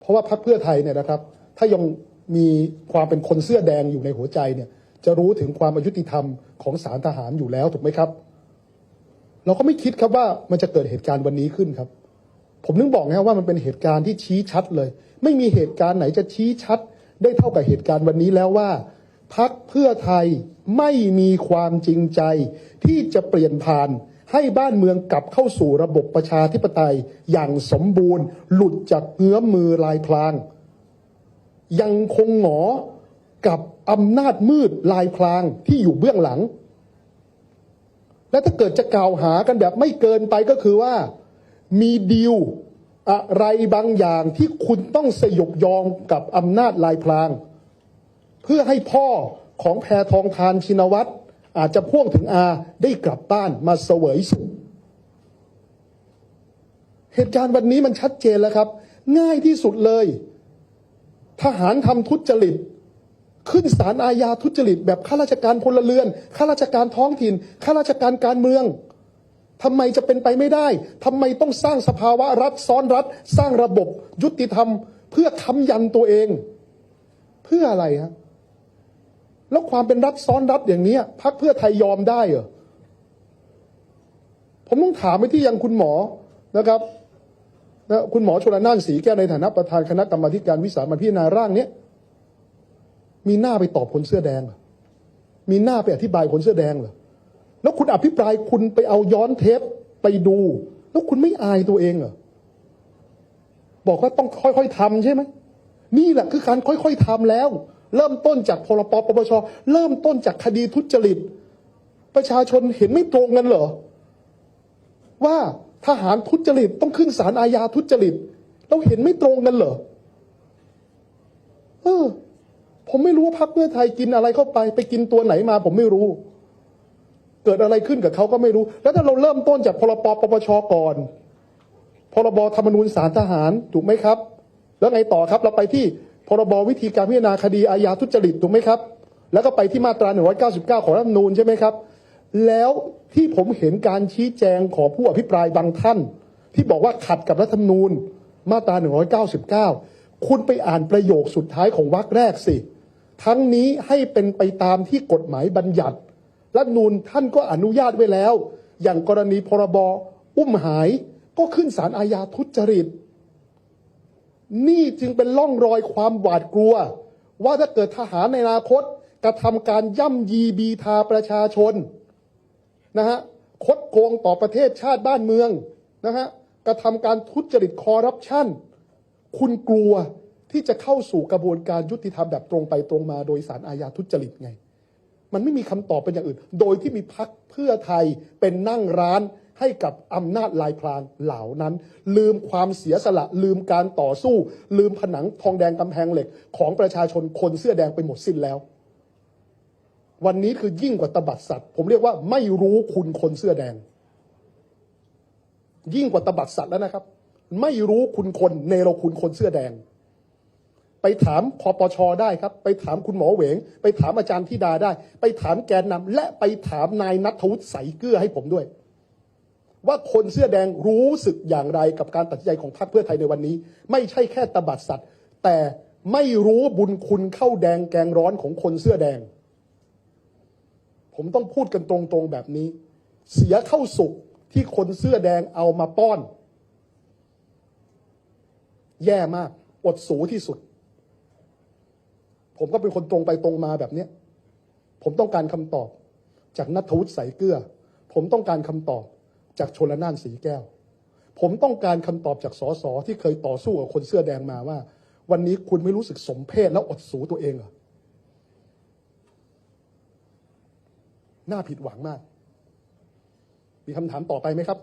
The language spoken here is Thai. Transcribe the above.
เพราะว่าพรรคเพื่อไทยเนี่ยนะครับ ถ้ายังมีความเป็นคนเสื้อแดงอยู่ในหัวใจเนี่ย จะรู้ถึงความอายุติธรรมของสารทหารอยู่แล้วถูกไหมครับ เราก็ไม่คิดครับว่ามันจะเกิดเหตุการณ์วันนี้ขึ้นครับ ผมนึกบอกนะว่ามันเป็นเหตุการณ์ที่ชี้ชัดเลย ไม่มีเหตุการณ์ไหนจะชี้ชัด ได้เท่ากับเหตุการณ์วันนี้แล้วว่าพักเพื่อไทยไม่มีความจริงใจที่จะเปลี่ยนผ่าน ให้บ้านเมืองกลับเข้าสู่ระบบประชาธิปไตยอย่างสมบูรณ์ หลุดจากเงื้อมมือลายพลาง ยังคงหงอกับอำนาจมืดลายพลางที่อยู่เบื้องหลัง และถ้าเกิดจะกล่าวหากันแบบไม่เกินไปก็คือว่ามีดีลอะไรบางอย่างที่คุณต้องสยบยอมกับอำนาจลายพลาง เพื่อให้พ่อของแพทองทานชินวัตร อาจจะพ่วงถึงอาได้กลับบ้านมาเสวยสุขเหตุการณ์วันนี้มันชัดเจนแล้วครับ ง่ายที่สุดเลย ทหารทำทุจริต ขึ้นศาลอาญาทุจริต แบบข้าราชการพลเรือนข้าราชการท้องถิ่นข้าราชการการเมืองทำไมจะเป็นไปไม่ได้ทำไมต้องสร้างสภาวะรัฐซ้อนรัฐ สร้างระบบยุติธรรม เพื่อค้ำยันตัวเอง เพื่ออะไรฮะ แล้วความเป็นรัฐซ้อนรัฐอย่างนี้พักเพื่อไทยยอมได้เหรอผมต้องถามไปที่ยังคุณหมอนะครับนะคุณหมอชลน่านสีแก้วในฐานะประธานคณะกรรมาการวิสามันพิจารณาร่างเนี้ยมีหน้าไปตอบคนเสื้อแดงเหรอมีหน้าไปอธิบายคนเสื้อแดงเหรอแล้วคุณอภิปรายคุณไปเอาย้อนเทปไปดู แล้วคุณไม่อายตัวเองเหรอบอกว่าต้องค่อยๆทำใช่ไหมนี่แหละคือการค่อยๆทำแล้ว เริ่มต้นจากพรปปปชเริ่มต้นจากคดีทุจริต ประชาชนเห็นไม่ตรงกันเหรอ ว่าทหารทุจริตต้องขึ้นศาลอาญาทุจริตเราเห็นไม่ตรงกันเหรอเออ ผมไม่รู้ว่าพรรคเพื่อไทยกินอะไรเข้าไป ไปกินตัวไหนมา ผมไม่รู้ เกิดอะไรขึ้นกับเขาก็ไม่รู้ แล้วถ้าเราเริ่มต้นจากพรปปปชก่อนพรบธรรมนูญสารทหารถูกไหมครับ แล้วไงต่อครับเราไปที่ พรบวิธีการพิจารณาคดีอาญาทุจริตถูกไหมครับ แล้วก็ไปที่มาตรา 199 ของรัฐธรรมนูญใช่ไหมครับ แล้วที่ผมเห็นการชี้แจงของผู้อภิปรายบางท่าน ที่บอกว่าขัดกับรัฐธรรมนูญมาตรา 199 คุณไปอ่านประโยคสุดท้ายของวรรคแรกสิ ทั้งนี้ให้เป็นไปตามที่กฎหมายบัญญัติรัฐธรรมนูญท่านก็อนุญาตไว้แล้ว อย่างกรณีพรบอุ้มหายก็ขึ้นศาลอาญาทุจริต นี่จึงเป็นล่องรอยความหวาดกลัว ว่าถ้าเกิดทหารในอนาคตกระทำการย่ำยีบีทาประชาชนนะฮะคดโกงต่อประเทศชาติบ้านเมืองนะฮะกระทำการทุจริตคอร์รัปชันคุณกลัวที่จะเข้าสู่กระบวนการยุติธรรมแบบตรงไปตรงมาโดยสารอาญาทุจริตไง มันไม่มีคำตอบเป็นอย่างอื่น โดยที่มีพักเพื่อไทยเป็นนั่งร้าน ให้กับอำนาจลายพรางเหล่านั้น ลืมความเสียสละ ลืมการต่อสู้ ลืมผนังทองแดงกำแพงเหล็ก ของประชาชนคนเสื้อแดงไปหมดสิ้นแล้ว วันนี้คือยิ่งกว่าตบัดสัตว์ ผมเรียกว่าไม่รู้คุณคนเสื้อแดง ยิ่งกว่าตบัดสัตว์แล้วนะครับ ไม่รู้คุณคนเนรคุณคนเสื้อแดงไปถามคอปชได้ครับ ไปถามคุณหมอเหวง ไปถามอาจารย์ธิดาได้ ไปถามแกนนำและไปถามนายนัทวุฒิใสเกลือให้ผมด้วย ว่าคนเสื้อแดงรู้สึกอย่างไรกับการตัดสินใจของพรรคเพื่อไทยในวันนี้ ไม่ใช่แค่ตบัดสัตว์ แต่ไม่รู้บุญคุณเข้าแดงแกงร้อนของคนเสื้อแดง ผมต้องพูดกันตรงๆแบบนี้ เสียเข้าสุกที่คนเสื้อแดงเอามาป้อน แย่มาก อดสูที่สุด ผมก็เป็นคนตรงไปตรงมาแบบนี้ผมต้องการคำตอบ จากนัทวุฒิใสเกลือ ผมต้องการคำตอบ จากชนละนานสีแก้ว ผมต้องการคำตอบจากสสที่เคยต่อสู้กับคนเสื้อแดงมาว่า วันนี้คุณไม่รู้สึกสมเพศแล้วอดสูตัวเองเหรอน่าผิดหวังมาก มีคำถามต่อไปไหมครับ